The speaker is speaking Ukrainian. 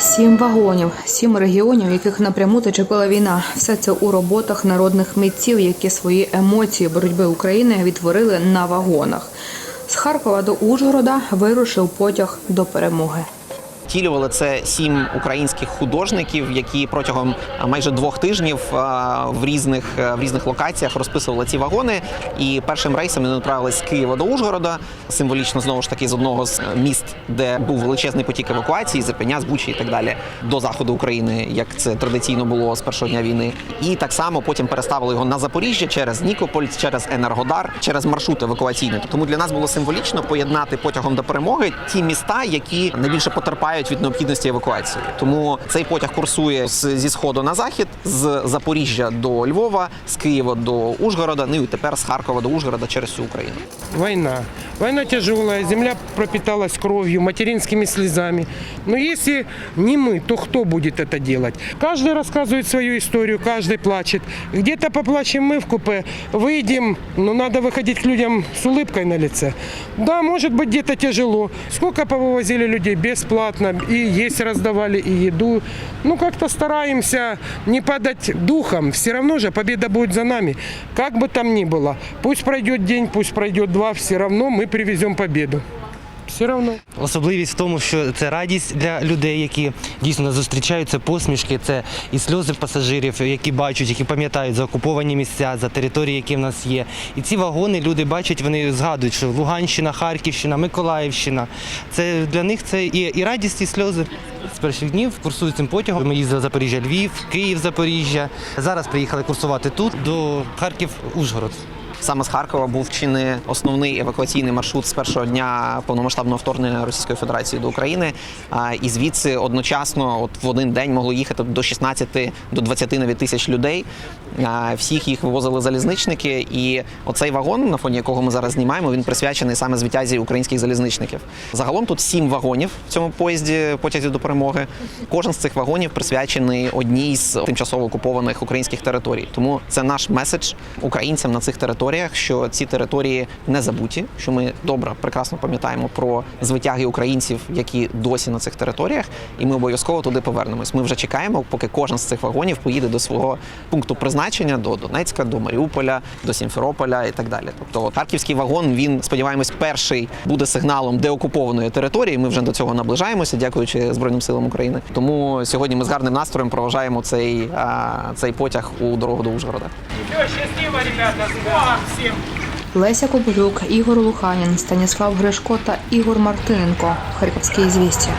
Сім вагонів, сім регіонів, яких напряму зачепила війна. Все це у роботах народних митців, які свої емоції боротьби України відтворили на вагонах. З Харкова до Ужгорода вирушив потяг до перемоги. Втілювали це сім українських художників, які протягом майже двох тижнів в різних в різних локаціях розписували ці вагони. І першим рейсом вони направились з Києва до Ужгорода, символічно знову ж таки з одного з е, міст, де був величезний потік евакуації, з Ірпеня, з Бучі і так далі, до заходу України, як це традиційно було з першого дня війни. І так само потім переставили його на Запоріжжя через Нікополь, через Енергодар, через маршрут евакуаційний. Тому для нас було символічно поєднати потягом до перемоги ті міста, які найбільше потерпають від необхідності евакуації. Тому цей потяг курсує з- зі сходу на захід, з Запоріжжя до Львова, з Києва до Ужгорода. Ну і тепер з Харкова до Ужгорода через всю Україну. Война. Война тяжелая, земля пропиталась кровью, материнскими слезами. Но если не мы, то кто будет это делать? Каждый рассказывает свою историю, каждый плачет. Где-то поплачем мы в купе, выйдем, но надо выходить к людям с улыбкой на лице. Да, может быть где-то тяжело. Сколько повывозили людей бесплатно, и есть раздавали, и еду. Ну, как-то стараемся не падать духом. Все равно же победа будет за нами. Как бы там ни было. Пусть пройдет день, пусть пройдет два, все равно мы привезем победу. Все равно. Особливість в тому, що це радість для людей, які дійсно нас зустрічають, це посмішки, це і сльози пасажирів, які бачать, які пам'ятають за окуповані місця, за території, які в нас є. І ці вагони люди бачать, вони згадують, що Луганщина, Харківщина, Миколаївщина. Це для них це і, і радість, і сльози. З перших днів курсують цим потягом. Ми їздили Запоріжжя, Львів, Київ, Запоріжжя. Зараз приїхали курсувати тут до Харків, Ужгород. Саме з Харкова був чи не основний евакуаційний маршрут з першого дня повномасштабного вторгнення Російської Федерації до України. І звідси одночасно, от в один день могло їхати до 16 до 20 навіть тисяч людей. Всіх їх вивозили залізничники. І оцей вагон, на фоні якого ми зараз знімаємо, він присвячений саме звитязі українських залізничників. Загалом тут сім вагонів в цьому поїзді потязі до перемоги. Кожен з цих вагонів присвячений одній з тимчасово окупованих українських територій. Тому це наш меседж українцям на цих територіях, що ці території не забуті, що ми добре, прекрасно пам'ятаємо про звитяги українців, які досі на цих територіях, і ми обов'язково туди повернемось. Ми вже чекаємо, поки кожен з цих вагонів поїде до свого пункту призначення до Донецька, до Маріуполя, до Сімферополя і так далі. Тобто харківський вагон він сподіваємось, перший буде сигналом деокупованої території. Ми вже до цього наближаємося, дякуючи Збройним силам України. Тому сьогодні ми з гарним настроєм проважаємо цей, цей потяг у дорогу до Ужгорода. Все, счастливо, ребята, всем! Леся Кобилюк, Ігор Луханін, Станіслав Гришко та Ігор Мартиненко. Харківські звістя.